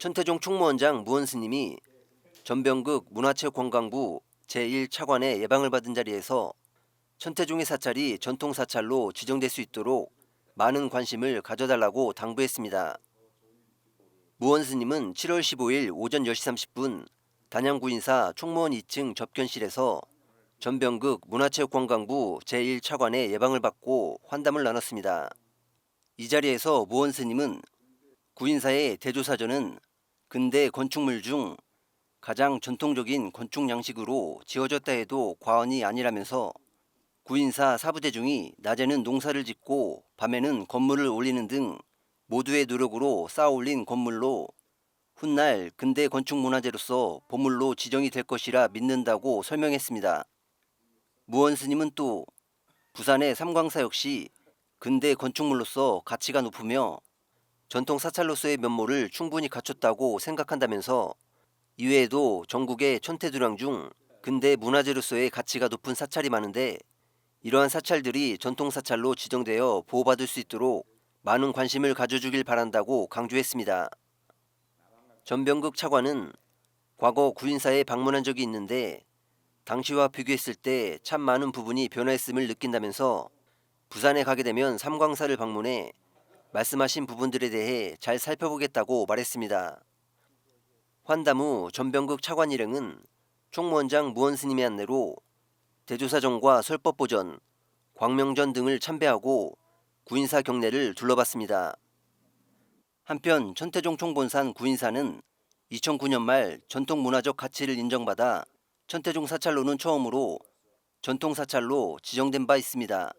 천태종 총무원장 무원스님이 전병극 문화체육관광부 제1차관의 예방을 받은 자리에서 천태종의 사찰이 전통 사찰로 지정될 수 있도록 많은 관심을 가져달라고 당부했습니다. 무원스님은 7월 15일 오전 10시 30분 단양구인사 총무원 2층 접견실에서 전병극 문화체육관광부 제1차관의 예방을 받고 환담을 나눴습니다. 이 자리에서 무원스님은 구인사의 대조사전은 근대 건축물 중 가장 전통적인 건축 양식으로 지어졌다 해도 과언이 아니라면서 구인사 사부대 중이 낮에는 농사를 짓고 밤에는 건물을 올리는 등 모두의 노력으로 쌓아 올린 건물로 훗날 근대 건축 문화재로서 보물로 지정이 될 것이라 믿는다고 설명했습니다. 무원 스님은 또 부산의 삼광사 역시 근대 건축물로서 가치가 높으며 전통 사찰로서의 면모를 충분히 갖췄다고 생각한다면서 이외에도 전국의 천태두량 중 근대 문화재로서의 가치가 높은 사찰이 많은데 이러한 사찰들이 전통 사찰로 지정되어 보호받을 수 있도록 많은 관심을 가져주길 바란다고 강조했습니다. 전병극 차관은 과거 구인사에 방문한 적이 있는데 당시와 비교했을 때 참 많은 부분이 변화했음을 느낀다면서 부산에 가게 되면 삼광사를 방문해 말씀하신 부분들에 대해 잘 살펴보겠다고 말했습니다. 환담 후 전병극 차관 일행은 총무원장 무원스님의 안내로 대조사전과 설법보전, 광명전 등을 참배하고 구인사 경내를 둘러봤습니다. 한편 천태종 총본산 구인사는 2009년 말 전통 문화적 가치를 인정받아 천태종 사찰로는 처음으로 전통 사찰로 지정된 바 있습니다.